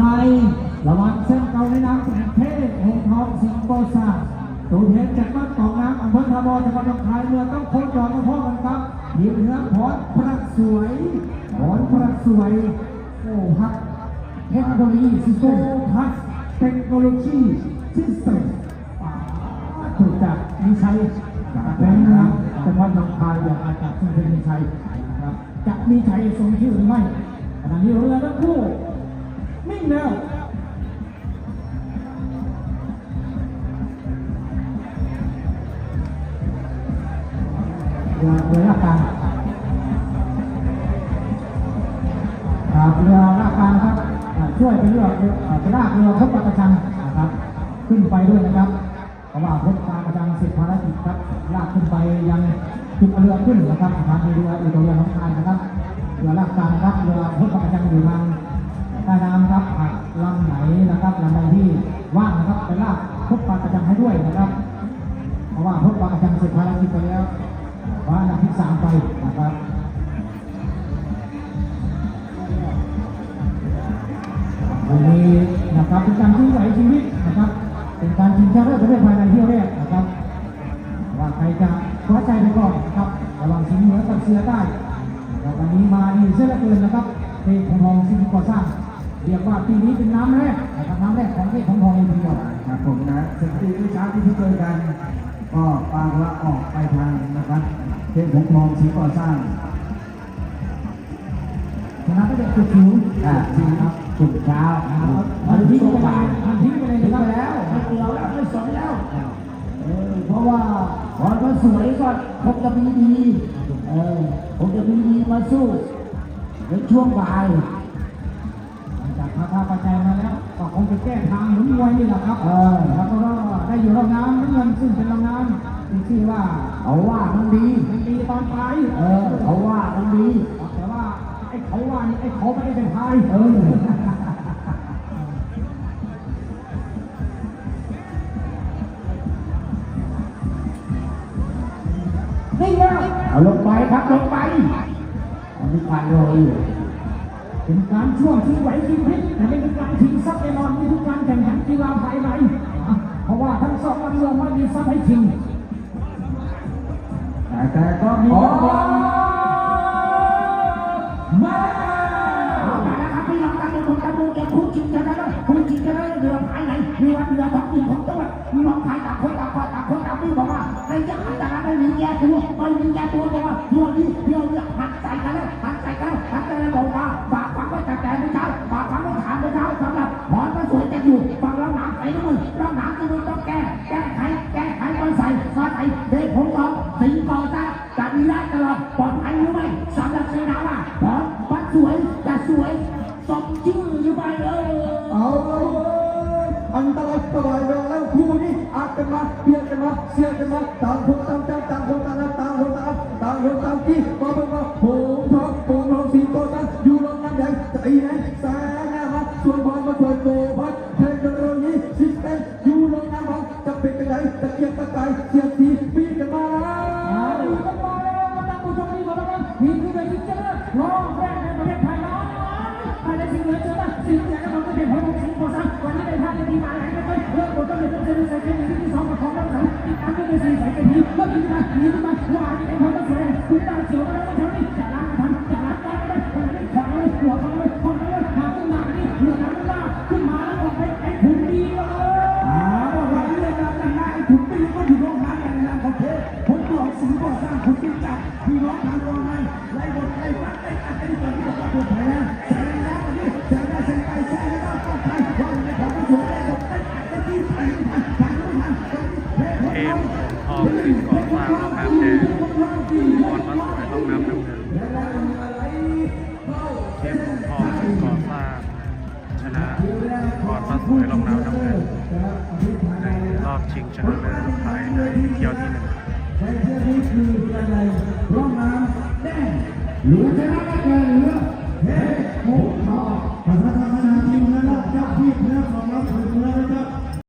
ไทยระหว่างเส้นเก่าในน้ำแสงเทพหงทองสิงโกซ่าตัวเทพจากบ้านตองน้ำอำเภอทาบจังหวัดหนองคายเมืองต้องโคจรมาพ่อกันครับทีมเนื้อพรพระสวยพรพระสวยโอ้ฮักเทคโนโลยีซิสโก้พัสเทคโนโลยีซิสเต็มถูกจากมีชัยจากแบงค์นะครับจังหวัดหนองคายอย่างอาจารย์สุนทรมีชัยนะครับจะมีชัยทรงชื่อ เรือเรือลาการครับเรือลากกลางครับช่วยไปเรือเรืออ่าไปลากเรือพบปะกระชังนะครับ ขึ้นไปด้วยนะครับเพราะว่าพบปะกระชังเสร็จภารกิจครับลากขึ้นไปยังจุดเรือขึ้นนะครับสถานีเรืออุตเรือน้องคายนะครับเรือลากกลางครับเรือพบปะกระชังอยู่ทางใต้น้ำครับหากลำไหนนะครับลำใดที่ว่างนะครับไปลากพบปะกระชังให้ด้วยนะครับ เพราะว่าพบปะกระชังเสร็จภารกิจไปแล้ว คว้าอันดับที่สามไปนะครับวันนี้นะครับเป็นการชิงไหวชีวิตนะครับ เป็นการชิงชนะเลิศประเภทภายในเที่ยวแรกนะครับ ว่าใครจะคว้าใจไปก่อนนะครับระหว่างสิงห์เหนือกับเสือใต้นะครับวันนี้มาดีเสียเหลือเกินนะครับเทพของทองสิงห์ก่อสร้าง เรียกว่าปีนี้เป็นน้ำแรกนะครับน้ำแรกของเทพของทองเลยทีเดียวครับผมนะสถิติเช้าที่เจอกัน ก็ปางละออกไปทางนะครับเทพหงทองสีก่อสร้างชนะก็จะจุดสูงอ่าที่ครับสุดเช้าครับมันทิ้งไปเลยมันทิ้งไปเลยทิ้งนะครับไปแล้วไม่เกี่ยวแล้วไม่สนแล้วเออเพราะว่าพอเขาสวยก็คงจะมีดีเออคงจะมีดีมาสู้ในช่วงบ่ายหลังจากพาพาปัจจัยมาแล้วก็คงจะแก้ทางหมุนมวยนี่แหละครับ เออแล้วก็ได้อยู่รองน้ำน้ำเงินซึ่งเป็นรองน้ำที่ชื่อว่าเขาว่ามันดีมันดีตอนปลายเออเขาว่ามันดีแต่ว่าไอ้เขาว่านี่ไอ้เขาไม่ได้เป็นพายเออนี่แล้วเอาลงไปครับลงไปอันนี้ผ่านเลย เป็นการช่วงชิงไหวชิงพริบแต่ไม่เป็นการชิงทรัพย์แน่นอนนี่คือการแข่งขันกีฬาภายในเพราะว่าทั้งสองลำเรือไม่มีทรัพย์ให้ชิงแต่แต่ก็มีอ๋อกำลังมาแล้วมาแล้วครับพี่น้องกันทุกคนดูแกคู่ชิงชนะเลยคู่ชิงชนะเรือภายในเรือเรือท้องถิ่นของจัวัดพี่น้องไทยต่างคนต่างคนต่างคนต่างพี่บอกว่าในยักษ์อันตรายไม่มีแย่ตัวไม่มีแย่ตัวบอกว่าเรือนี้เรือเรือหันใจกันแล้วหันใจกันแล้วหันใจกันบอกว่า ฝากฝังไว้แต่แต่ไม่เช้าฝากฝังไว้ถามไม่เช้าสำหรับหอนมาสวยจะอยู่ฝั่งเราหนามไปนะมึงเราหนามจะมึงต้องแก้ แก้ไข แก้ไขมาใส่มาใส่เด็กผมต้องสิงต่อจ้าจะมีได้ตลอดปลอดภัยหรือไม่สำหรับเสนาว่าพร้อมวัดสวยจะสวยสมชื่อหรือไม่เออเอาอันตรายตรายแล้วคู่นี้อาจจะมาเบียดกันมาเสียกันมาต่างคนต่างใจต่างคนต่างต่างคนต่างต่างคนต่างที่มาบอกว่าโหงทองโหง วันนี้ในภาคที่มาไหนกันไปเรื่องบทต้องเรียต้องเรียนใส่เกมที่สองกับของต้องใส่ติดตามด้วยสี่ใส่เกมนี้เมื่อกี้มาหนีมาว่าที่ไอ้คนต้องแสดงคุณตาเขียวมาแล้วก็ท่านี้จะล้างทันจะล้างได้ไม่ได้คนนี้ขวางเลยหัวขวางเลยคนนี้หาขึ้นมานี่เหนือน้ำล่าขึ้นมาแล้วออกไปไอ้ขุนดีเลยอ่าวันนี้เลยนะแต่งหน้าไอ้ขุนดีก็อยู่โรงงานอย่างนั้นโอเคผมบอกสิงห์บอกสร้างขุนดีจับพี่น้องทางโรงงานไล่บทไล่ฟัดไล่อัดไล่ตัวที่บอกว่ องสิ่งก่อสร้างโรงน้ำแดงบอลวัดสวยห้องน้ำน้ำเงินเอ็มทองสิ่งก่อสร้างชนะบอลวัดสวยห้องน้ำน้ำเงินในรอบชิงชนะเลิศภายในเที่ยวที่หนึ่งในเที่ยวนี้คือการในร่องน้ำแดงหรือชนะก็เกิ